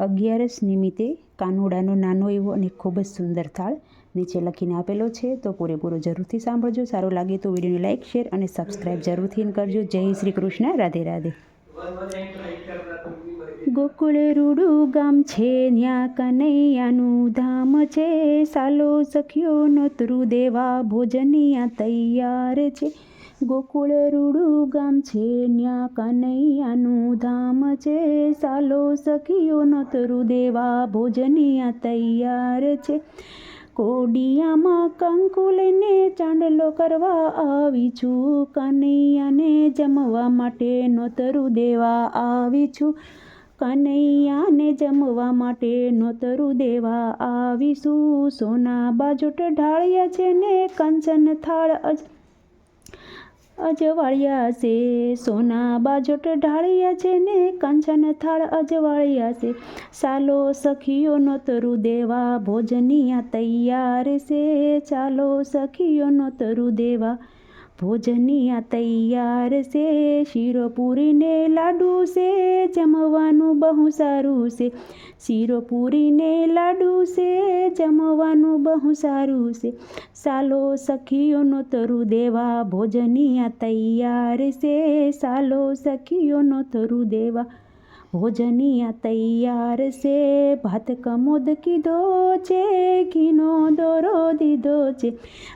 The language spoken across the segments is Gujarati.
અગિયારસ નિમિત્તે કાનુડાનો નાનો એવો અને ખૂબ જ સુંદર થાળ નીચે લખીને આપેલો છે. તો પૂરેપૂરો જરૂરથી સાંભળજો. સારો લાગે તો વિડીયોને લાઇક, શેર અને સબસ્ક્રાઈબ જરૂરથી કરજો. જય શ્રી કૃષ્ણ. રાધે રાધે. ગોકુળ રૂડુ ગામ છે, ન્યા કનૈયાનું ધામ છે. સાલો સખીઓનો નોતરું દેવા ભોજનિયા તૈયાર છે. ગોકુળ રૂડું ગામ છે, ન્યા કનૈયાનું ધામ છે. સાલો સખીઓ નોતરું દેવા ભોજનિયા તૈયાર છે. કોડિયામાં કંકુ ચાંદલો કરવા આવી છું. કનૈયાને જમવા માટે નોતરું દેવા આવી છું. કનૈયાને જમવા માટે નોતરું દેવા આવીશું સોના બાજોટ ઢાળ્યા છે ને કંચન થાળ અજવાળ્યા છે સોના બાજોટ ઢાળિયા છે ને કંચન થાળ અજવાળિયા છે ચાલો સખીઓનો તરુ દેવા, ભોજનિયા તૈયાર છે ચાલો સખીઓનો તરુ દેવા, ભોજનિયા તૈયાર છે શીરો પૂરીને લાડુ છે જમવાનું બહુ સારું છે. શીરો પૂરીને લાડુ છે જમવાનું બહુ સારું છે. સાલો સખીઓનો તરું દેવા ભોજનિયા તૈયાર છે. સાલો સખીઓનો તરું દેવા ભોજનિયા તૈયાર છે. ભાત કમોદ કીધો છે, ઘીનો દોરો દીધો છે.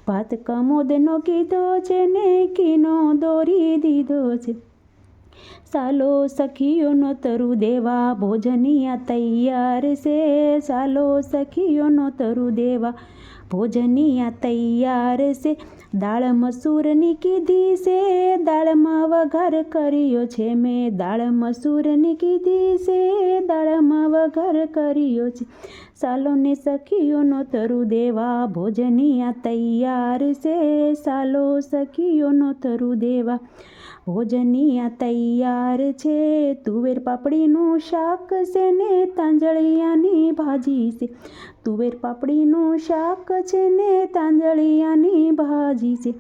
ભાત કમોદનો કીધો છે ને, ઘીનો દોરી દીધો છે. સાલો સખીઓનો તરુ દેવા ભોજનિયા તૈયાર છે. સાલો સખીઓનો તરુ દેવા ભોજનિયા તૈયાર છે. દાળ મસૂરની કીધી છે, દાળમાં વઘાર કર્યો છે મેં. દાળ મસૂરની કીધી છે, દાળમાં વઘાર કર્યો છે. સાલોને સખીઓનો તરું દેવા ભોજનિયા તૈયાર છે. સાલો સખીઓનો તરું દેવા ભોજનિયા તૈયાર છે. તુવેર પાપડીનું શાક છે ને, તાંજળિયાની ભાજી છે. તુવેર પાપડીનું શાક છે ને તાંજળિયાની ભાજી છે.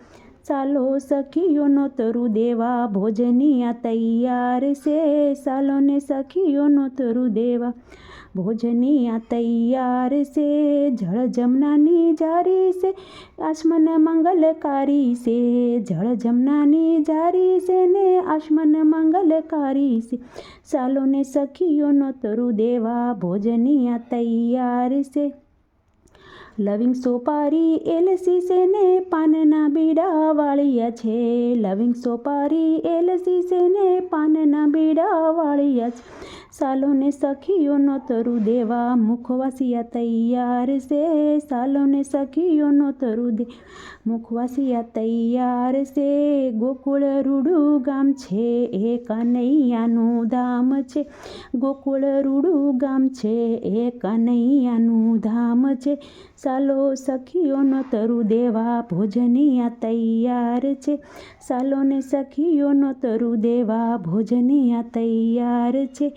ચાલો સખીઓનો તરું દેવા ભોજનિયા તૈયાર છે. સાલોને સખીઓનો તરું દેવા ભોજનિયા તૈયાર છે. જળ જમનાની જારી છે, આસમન મંગલકારી છે. જળ જમનાની જારી છે ને આસમન મંગલકારી છે. સાલોને સખીઓનો તરું દેવા ભોજનિયા તૈયાર છે. લવિંગ સોપારી એલસી છે પાનના બીડા વાળિયા છે. લવિંગ સોપારી એલસી છે પાનના બીડા વાળિયા છે. સાલોને સખીઓનો તરુ દેવા મુખવાસિયા તૈયાર છે. સાલોને સખીઓનો તરુ દે મુખવાસિયા તૈયાર છે. ગોકુળ રૂડું ગામ છે, એ કનૈયાનું ધામ છે. ગોકુળ રૂડું ગામ છે, એ કનૈયાનું ધામ છે. સાલો સખીઓનો તરું દેવા ભોજનિયા તૈયાર છે. સાલોને સખીઓનો તરું દેવા ભોજનિયા તૈયાર છે.